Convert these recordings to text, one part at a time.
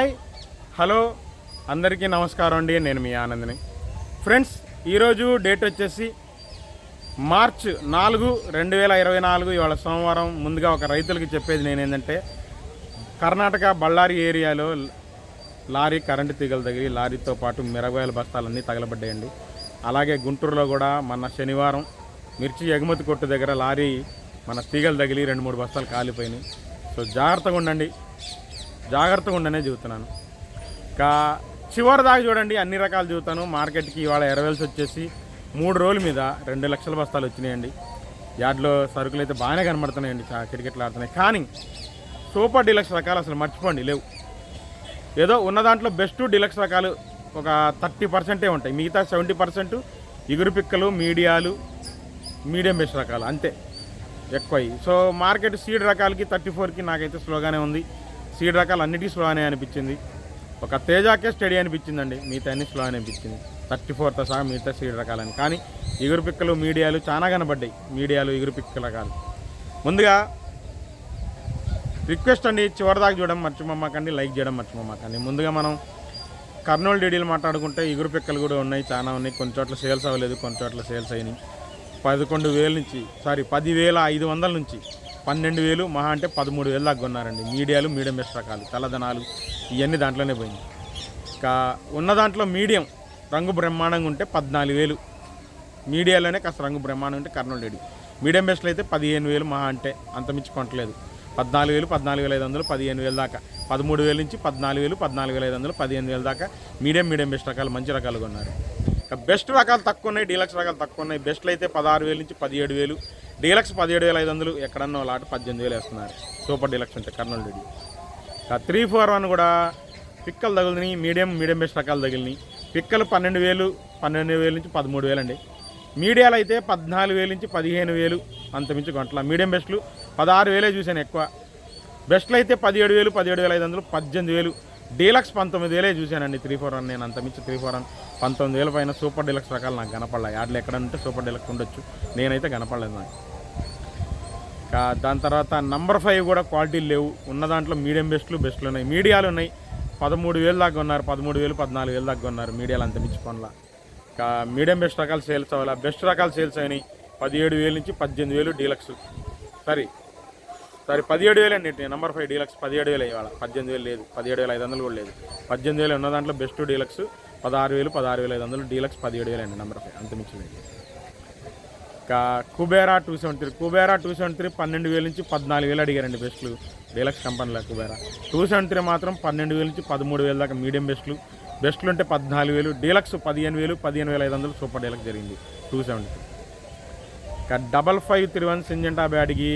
Hi. Hello. అందరికీ నమస్కారం అండి. నేను మీ ఆనందని. ఫ్రెండ్స్ ఈరోజు డేట్ వచ్చేసి మార్చ్ నాలుగు రెండు వేల ఇరవై నాలుగు. ఇవాళ సోమవారం. ముందుగా ఒక రైతులకి చెప్పేది నేను ఏంటంటే కర్ణాటక బళ్ళారి ఏరియాలో లారీ కరెంటు తీగలు తగిలి లారీతో పాటు మిరగాయల బస్తాలన్నీ తగలబడ్డాయండి. అలాగే గుంటూరులో కూడా మన శనివారం మిర్చి ఎగుమతి కొట్టు దగ్గర లారీ మన తీగలు తగిలి రెండు మూడు బస్తాలు కాలిపోయినాయి. సో జాగ్రత్తగా ఉండండి. జాగ్రత్తగా ఉండనే చెబుతున్నాను ఇంకా చివరి దాకా చూడండి అన్ని రకాలు చూస్తాను. మార్కెట్కి ఇవాళ ఎరవేల్స్ వచ్చేసి మూడు రోజుల మీద రెండు లక్షల బస్తాలు వచ్చినాయండి. యార్డ్లో సరుకులు అయితే బాగానే కనబడుతున్నాయండి క్రికెట్లు ఆడుతున్నాయి. కానీ సూపర్ డీలక్స్ రకాలు అసలు మర్చిపోండి లేవు. ఏదో ఉన్న దాంట్లో బెస్ట్ డీలక్స్ రకాలు ఒక థర్టీ పర్సెంటే ఉంటాయి. మిగతా సెవెంటీ పర్సెంట్ ఇగురు పిక్కలు మీడియాలు మీడియం బెస్ట్ రకాలు అంతే. ఎక్కువ సో మార్కెట్ సీడ్ రకాలకి థర్టీ ఫోర్కి నాకైతే స్లోగానే ఉంది. సీడ్ రకాలు అన్నిటికీ స్లోగానే అనిపించింది. ఒక తేజాకే స్టడీ అనిపించిందండి. మిగతా అన్ని స్లో అనిపించింది. థర్టీ ఫోర్తో సహా మిగతా సీడ్ రకాలని. కానీ ఎగురు పిక్కలు మీడియాలు చాలా కనబడ్డాయి. మీడియాలు ఇగురు పిక్కల రకాలు. ముందుగా రిక్వెస్ట్ అండి చివరిదాకా చూడడం మర్చిపోమాకండి లైక్ చేయడం మర్చిపోమాకండి. ముందుగా మనం కర్నూలు డీడీలు మాట్లాడుకుంటే ఇగురు పిక్కలు కూడా ఉన్నాయి చాలా ఉన్నాయి. కొన్ని చోట్ల సేల్స్ అవ్వలేదు కొన్ని చోట్ల సేల్స్ అయినాయి. పదకొండు వేల నుంచి సారీ పదివేల ఐదు వందల నుంచి పన్నెండు వేలు మహా అంటే పదమూడు వేలు దాకా కొన్నారండి. మీడియాలు మీడియం బెస్ట్ రకాలు ఇవన్నీ దాంట్లోనే పోయింది ఇంకా ఉన్న దాంట్లో మీడియం రంగు బ్రహ్మాండంగా ఉంటే పద్నాలుగు వేలు. మీడియాలోనే కాస్త రంగు బ్రహ్మాండం ఉంటే కర్నూలు డేడి మీడియం బెస్ట్లో అయితే పదిహేను వేలు మహా అంటే అంత మించి కొనట్లేదు. పద్నాలుగు వేలు పద్నాలుగు వేల ఐదు వందలు పదిహేను వేల దాకా. పదమూడు వేల నుంచి పద్నాలుగు వేలు పద్నాలుగు వేల ఐదు వందలు పదిహేను వేల దాకా మీడియం మీడియం బెస్ట్ రకాలు మంచి రకాలుగా కొన్నారు. ఇక బెస్ట్ రకాలు తక్కువ ఉన్నాయి డీలక్స్ రకాలు తక్కువ ఉన్నాయి. బెస్ట్లు అయితే పదహారు వేలు నుంచి పదిహేడు వేలు. డీలక్స్ పదిహేడు వేల ఐదు వందలు ఎక్కడన్నా లాట పద్దెనిమిది వేలు వేస్తున్నారు. సూపర్ డీలక్స్ అంటే Kurnool Reddy. Three four one కూడా పిక్కలు తగిలినాయి మీడియం మీడియం బెస్ట్ రకాలు తగిలినాయి. పిక్కలు పన్నెండు వేలు పన్నెండు వేలు నుంచి పదమూడు వేలు అండి మీడియాలు అయితే పద్నాలుగు వేలు నుంచి పదిహేను వేలు అంతమించి గంటల మీడియం బెస్ట్లు పదహారు వేలే చూశాను ఎక్కువ. బెస్ట్లు అయితే పదిహేడు వేలు పదిహేడు వేల ఐదు వందలు పద్దెనిమిది వేలు డీలక్స్ పంతొమ్మిది వేలే చూశానండి త్రీ ఫోర్ వన్ నేను అంత మించి త్రీ ఫోర్ వన్ పంతొమ్మిది వేల పైన సూపర్ డీలక్స్ రకాలు నాకు కనపడలేదు యాడ్లు ఎక్కడ ఉంటే సూపర్ డీలక్స్ ఉండొచ్చు. నేనైతే కనపడలేదు నాకు. ఇంకా దాని తర్వాత నంబర్ ఫైవ్ కూడా క్వాలిటీలు లేవు. ఉన్న దాంట్లో మీడియం బెస్ట్లు బెస్ట్లు ఉన్నాయి. మీడియాలు ఉన్నాయి. పదమూడు వేలు దాకా ఉన్నారు. పదమూడు వేలు పద్నాలుగు వేలు దాకా ఉన్నారు. మీడియాలు అంత మించి పనుల ఇంకా మీడియం బెస్ట్ రకాలు సేల్స్ అవ్వాలి? బెస్ట్ రకాలు సేల్స్ అయినాయి. పదిహేడు వేలు నుంచి పద్దెనిమిది వేలు డీలక్స్. సరే. సరే పదిహేడు వేలు అండి నెంబర్ ఫైవ్ డీలక్స్ పదిహేడు వేలు ఇవాళ పద్దెనిమిది వేలు లేదు పదిహేడు వేల ఐదు వందలు కూడా లేదు. పద్దెనిమిది వేలు ఉన్న దాంట్లో బెస్ట్ డీలక్స్ పదహారు వేలు పదహారు వేల ఐదు వందలు డీలక్స్ పదిహేడు వేలు అండి నెంబర్ ఫైవ్ అంత మించి లేదు. ఇంకా Kubera two seventy three Kubera two seventy three పన్నెండు వేల నుంచి పద్నాలుగు వేలు అడిగారండి బెస్ట్లు డీలక్స్ కంపెనీలో కుబేరా. టూ సెవెంటీ త్రీ మాత్రం పన్నెండు వేల నుంచి పదమూడు వేల దాకా మీడియం బెస్ట్లు బెస్ట్లు ఉంటే పద్నాలుగు వేలు డీలక్స్ పదిహేను వేలు పదిహేను వేల ఐదు వందలు సూపర్ డీలక్స్ జరిగింది టూ సెవెంటీ త్రీ ఇంకా double five three one Syngenta బ్యాడ్కి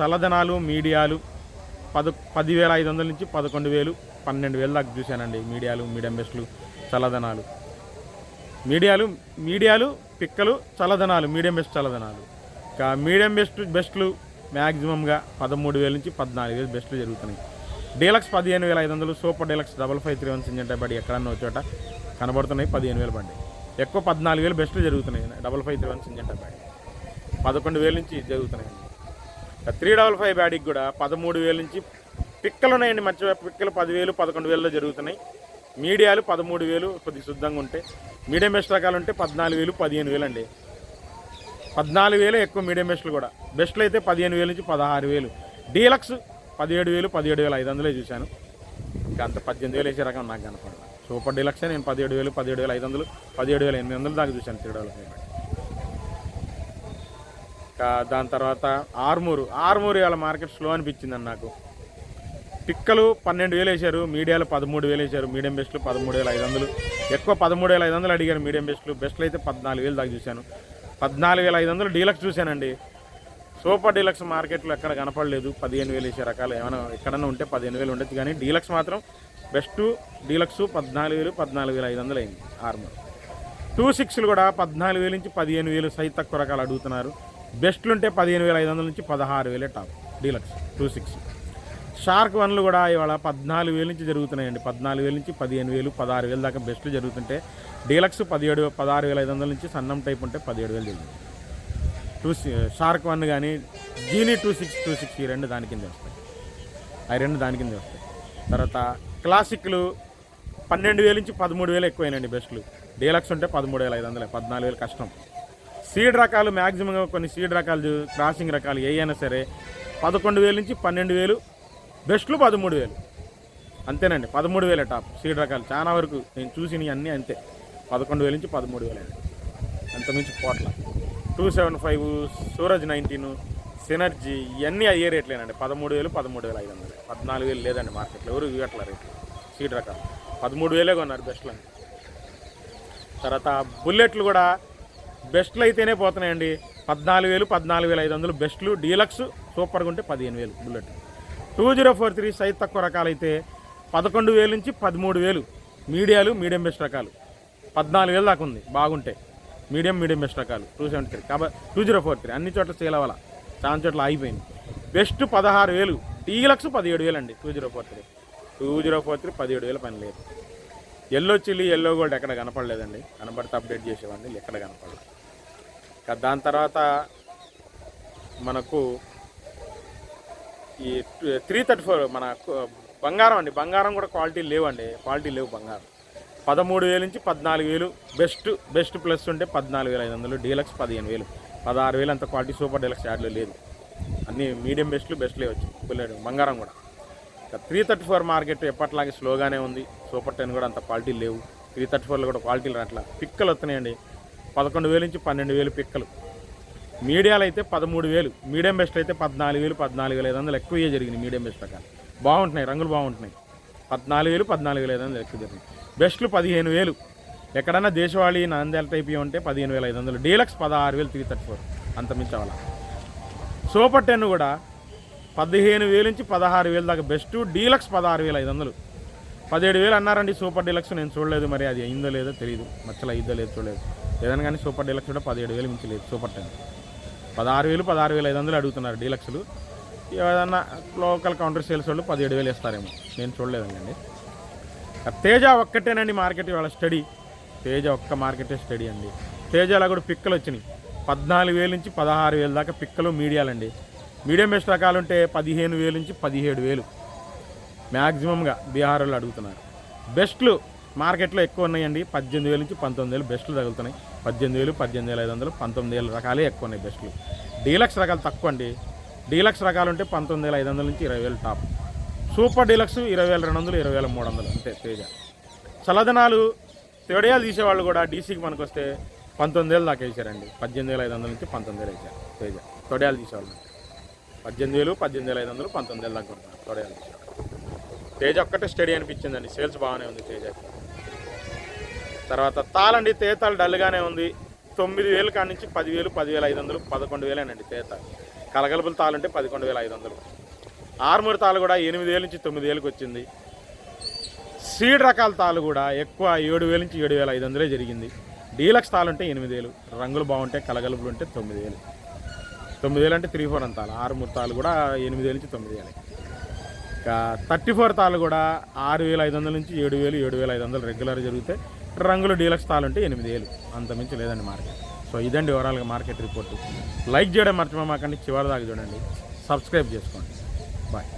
చల్లదనాలు మీడియాలు పద పదివేల ఐదు వందల నుంచి పదకొండు వేలు పన్నెండు వేలు దాకా చూశానండి మీడియాలు మీడియం బెస్ట్లు చల్లదనాలు. మీడియాలు మీడియాలు పిక్కలు చల్లదనాలు మీడియం బెస్ట్ చల్లదనాలు. ఇంకా మీడియం బెస్ట్ బెస్ట్లు మ్యాక్సిమంగా పదమూడు వేల నుంచి పద్నాలుగు వేలు బెస్ట్లు జరుగుతున్నాయి. డీలక్స్ పదిహేను వేల ఐదు వందలు super deluxe double five three one Syngenta బడి ఎక్కడన్నా వచ్చే చోట కనబడుతున్నాయి పదిహేను వేలు బండి ఎక్కువ పద్నాలుగు వేలు బెస్ట్లు జరుగుతున్నాయి double five three one Syngenta బడి. పదకొండు వేల నుంచి జరుగుతున్నాయి. త్రీ డబల్ ఫైవ్ బ్యాడీకి కూడా పదమూడు వేల నుంచి పిక్కలు ఉన్నాయండి మధ్య పిక్కలు పదివేలు పదకొండు వేలలో జరుగుతున్నాయి. మీడియాలు పదమూడు వేలు కొద్దిగా శుద్ధంగా ఉంటే మీడియం బెస్ట్ రకాలు ఉంటే పద్నాలుగు వేలు పదిహేను వేలు అండి. పద్నాలుగు వేలు ఎక్కువ మీడియం బెస్ట్లు కూడా. బెస్ట్లు అయితే పదిహేను వేలు నుంచి పదహారు వేలు. డీలక్స్ పదిహేడు వేలు పదిహేడు వేల ఐదు వందలే చూశాను. ఇంకా అంత పద్దెనిమిది వేలు వేసే రకం నాకు కనపడదు. సూపర్ డీలక్సే నేను పదిహేడు వేలు పదిహేడు వేల ఐదు వందలు పదిహేడు వేల ఎనిమిది వందలు దాకా చూశాను త్రీ డబల్ దాని తర్వాత ఆర్మూరు. ఆర్మూరు ఇవాళ మార్కెట్ స్లో అనిపించింది నాకు. పిక్కలు పన్నెండు వేలు వేశారు మీడియాలు పదమూడు వేలు వేశారు మీడియం బెస్ట్లు పదమూడు వేల ఐదు వందలు. ఎక్కువ పదమూడు వేల ఐదు వందలు అడిగారు మీడియం బెస్ట్లు. బెస్ట్లు అయితే పద్నాలుగు వేలు దాకా చూశాను. పద్నాలుగు వేల ఐదు వందలు డీలక్స్ చూశానండి. సూపర్ డీలక్స్ మార్కెట్లో ఎక్కడ కనపడలేదు. పదిహేను వేలు వేసే రకాలు ఏమైనా ఎక్కడన్నా ఉంటే పదిహేను వేలు ఉండొచ్చు. కానీ డీలక్స్ మాత్రం బెస్ట్ డీలక్స్ పద్నాలుగు వేలు పద్నాలుగు వేల ఐదు వందలు అయింది ఆర్మర్. టూ సిక్స్లు కూడా పద్నాలుగు వేలు నుంచి పదిహేను వేలు సైజ్ తక్కువ రకాలు అడుగుతున్నారు. బెస్ట్లు ఉంటే పదిహేను వేల ఐదు వందల నుంచి పదహారు వేలే top deluxe two six shark వన్లు కూడా ఇవాళ పద్నాలుగు వేల నుంచి జరుగుతున్నాయండి. పద్నాలుగు వేల నుంచి పదిహేను వేలు పదహారు వేలు దాకా బెస్ట్లు జరుగుతుంటే డీలక్స్ పదిహేడు పదహారు వేల ఐదు వందల నుంచి సన్నం టైప్ ఉంటే పదిహేడు వేలు జరిగింది టూ షార్క్ వన్ కానీ genie two six two six ఈ రెండు దాని కింద వస్తాయి. ఆ రెండు దాని కింద వస్తాయి. తర్వాత క్లాసిక్లు పన్నెండు వేలు నుంచి పదమూడు వేలు ఎక్కువైనండి బెస్ట్లు. డీలక్స్ ఉంటే పదమూడు వేల ఐదు వందలే పద్నాలుగు వేలు కష్టం. సీడ్ రకాలు మ్యాక్సిమం కొన్ని సీడ్ రకాలు క్రాసింగ్ రకాలు ఏవైనా సరే పదకొండు వేలు నుంచి పన్నెండు వేలు బెస్ట్లు పదమూడు వేలు. అంతేనండి పదమూడు వేలే టాప్ సీడ్ రకాలు. చాలా వరకు నేను చూసినవి అన్నీ అంతే. పదకొండు వేల నుంచి పదమూడు వేలండి అంతమించి పోట్ల two seven five Suraj nineteen synergy ఇవన్నీ అయ్యే రేట్లేనండి. పదమూడు వేలు పదమూడు వేల ఐదు వందలు. పద్నాలుగు వేలు లేదండి మార్కెట్లో. ఎవరు ఇవ్వట్ల రేట్లు? సీడ్ రకాలు. పదమూడు వేలే కొన్నారు బెస్ట్లు అండి తర్వాత బుల్లెట్లు కూడా బెస్ట్లు అయితేనే పోతున్నాయండి. పద్నాలుగు వేలు పద్నాలుగు వేల ఐదు వందలు బెస్ట్లు. డీలక్స్ సూపర్గా ఉంటే పదిహేను వేలు bullet. Two zero four three size తక్కువ రకాలైతే పదకొండు వేలు నుంచి పదమూడు వేలు మీడియాలు మీడియం బెస్ట్ రకాలు. పద్నాలుగు వేలు దాకా ఉంది. బాగుంటే మీడియం మీడియం బెస్ట్ రకాలు. Two seventy three. కాబట్టి టూ జీరో ఫోర్ త్రీ. అన్ని చోట్ల సేల్ అవ్వాల? చాలా చోట్ల ఆగిపోయింది. బెస్ట్ పదహారు వేలు. డీలక్స్ పదిహేడు వేలు అండి two zero four three. Two zero four three పదిహేడు వేల పని లేదు. ఎల్లో చిల్లీ ఎల్లో గోల్డ్ ఎక్కడ కనపడలేదండి. కనపడితే అప్డేట్ చేసేవాడిని ఎక్కడ కనపడలేదు. ఇంకా దాని తర్వాత మనకు ఈ త్రీ థర్టీ ఫోర్ మన బంగారం అండి. బంగారం కూడా క్వాలిటీ లేవండి. క్వాలిటీ లేవు బంగారం. పదమూడు వేలు నుంచి పద్నాలుగు వేలు. బెస్ట్ బెస్ట్ ప్లస్ ఉంటే పద్నాలుగు వేల ఐదు వందలు. డీలక్స్ పదిహేను వేలు. పదహారు వేలు అంత క్వాలిటీ సూపర్ డీలక్స్ యాడ్లో లేదు. అన్నీ మీడియం బెస్ట్లు బెస్ట్లే వచ్చాయి. బుల్లెట్ బంగారం కూడా. త్రీ థర్టీ ఫోర్ మార్కెట్ ఎప్పటిలాగే స్లోగానే ఉంది. సూపర్ టెన్ కూడా అంత క్వాలిటీ లేవు. త్రీ థర్టీ ఫోర్లో కూడా క్వాలిటీలు రాట్లా. పిక్కలు వస్తున్నాయండి. పదకొండు వేలు నుంచి పన్నెండు వేలు పిక్కలు. మీడియాలు అయితే పదమూడు వేలు. మీడియం బెస్ట్ అయితే పద్నాలుగు వేలు పద్నాలుగు వేల ఐదు వందలు ఎక్కువ జరిగింది మీడియం బెస్ట్ రకాలు బాగుంటున్నాయి రంగులు బాగుంటున్నాయి. పద్నాలుగు వేలు పద్నాలుగు వేల ఐదు వందలు ఎక్కువ జరిగింది. బెస్ట్లు పదిహేను వేలు. ఎక్కడన్నా దేశవాళీ నాందేల టైప్ ఉంటే పదిహేను వేల ఐదు వందలు. డీలక్స్ పదహారు వేలు త్రీ థర్టీ ఫోర్ అంత మించవాల సూపర్ టెన్ కూడా పదిహేను వేలు నుంచి పదహారు వేలు దాకా బెస్ట్ డీలక్స్ పదహారు వేల ఐదు వందలు. పదిహేడు వేలు అన్నారండి సూపర్ డీలక్స్ నేను చూడలేదు మరి అది అయిందో లేదో తెలియదు మచ్చలు అయిందో లేదో చూడలేదు. ఏదైనా కానీ సూపర్ డీలక్స్ కూడా పదిహేడు వేలు మించి లేదు సూపర్ టెన్. పదహారు వేలు పదహారు వేల ఐదు వందలు అడుగుతున్నారు డీలక్స్లు. ఏదన్నా లోకల్ కౌంటర్ సేల్స్ వాళ్ళు పదిహేడు వేలు ఇస్తారేమో నేను చూడలేదండి తేజ ఒక్కటేనండి మార్కెట్ ఇవాళ స్టడీ. తేజ ఒక్క మార్కెటే స్టడీ అండి. తేజలో కూడా పిక్కలు వచ్చినాయి. పద్నాలుగు వేలు నుంచి పదహారు వేలు దాకా పిక్కలు మీడియాలండి. మీడియం బెస్ట్ రకాలు ఉంటే పదిహేను వేలు నుంచి పదిహేడు వేలు. మ్యాక్సిమంగా బీహార్ వాళ్ళు అడుగుతున్నారు. బెస్ట్లు మార్కెట్లో ఎక్కువ ఉన్నాయండి. పద్దెనిమిది వేలు నుంచి పంతొమ్మిది వేలు బెస్ట్లు తగులుతున్నాయి. పద్దెనిమిది వేలు పద్దెనిమిది వేల ఐదు వందలు పంతొమ్మిది వేల రకాలే ఎక్కువ ఉన్నాయి బెస్ట్లు. డీలక్స్ రకాలు తక్కువ అండి. డీలక్స్ రకాలు ఉంటే పంతొమ్మిది వేల ఐదు వందల నుంచి ఇరవై వేలు టాప్. సూపర్ డీలక్స్ ఇరవై వేల రెండు వందలు ఇరవై వేల మూడు వందలు అంతే తేజ. చల్లదనాలు తేడయాలు తీసేవాళ్ళు కూడా డీసీకి మనకు వస్తే పంతొమ్మిది వేలు దాకా వేసారండి. పద్దెనిమిది వేల ఐదు వందల నుంచి పంతొమ్మిది వేలు వేసారు. తేజ. తొడయాలు తీసేవాళ్ళు. పద్దెనిమిది వేలు పద్దెనిమిది వేల ఐదు వందలు పంతొమ్మిది వేలు దాకా కొడుతున్నారు తొడయాలు తేజ ఒక్కటే స్టడీ అనిపించిందండి. సేల్స్ బాగానే ఉంది తేజకి తర్వాత తాళండి తేతాలు డల్గానే ఉంది. తొమ్మిది వేలు కాడి నుంచి పదివేలు పదివేల ఐదు వందలు పదకొండు వేలేనండి తేత. కలగలుపులు తాళంటే పదకొండు వేల ఐదు వందలు. ఆర్మూర్ తాళ్ళు కూడా ఎనిమిది వేల నుంచి తొమ్మిది వేలకు వచ్చింది. సీడ్ రకాల తాళ్ళు కూడా ఎక్కువ ఏడు వేల నుంచి ఏడు వేల ఐదు వందలే జరిగింది. డీలక్స్ తాళ్ళు ఉంటే ఎనిమిది వేలు. రంగులు బాగుంటే కలగలుపులు ఉంటే తొమ్మిది వేలు. తొమ్మిది వేలు అంటే త్రీ ఫోర్ అంతాలు. ఆరు ముత్తాలు కూడా ఎనిమిది వేల నుంచి తొమ్మిది వేలు. ఇంకా థర్టీ ఫోర్ తాళ్ళు కూడా ఆరు వేల ఐదు వందల నుంచి ఏడు వేలు ఏడు వేల ఐదు వందలు రెగ్యులర్ జరిగితే రంగులు డీలక్స్ తాలు అంటే ఎనిమిది వేలు. అంత మించి లేదండి మార్కెట్. సో ఇదండి ఓవరాల్గా మార్కెట్ రిపోర్ట్. లైక్ చేయడం మర్చిపోమాకండి. చివరి దాకా చూడండి. సబ్స్క్రైబ్ చేసుకోండి. బాయ్.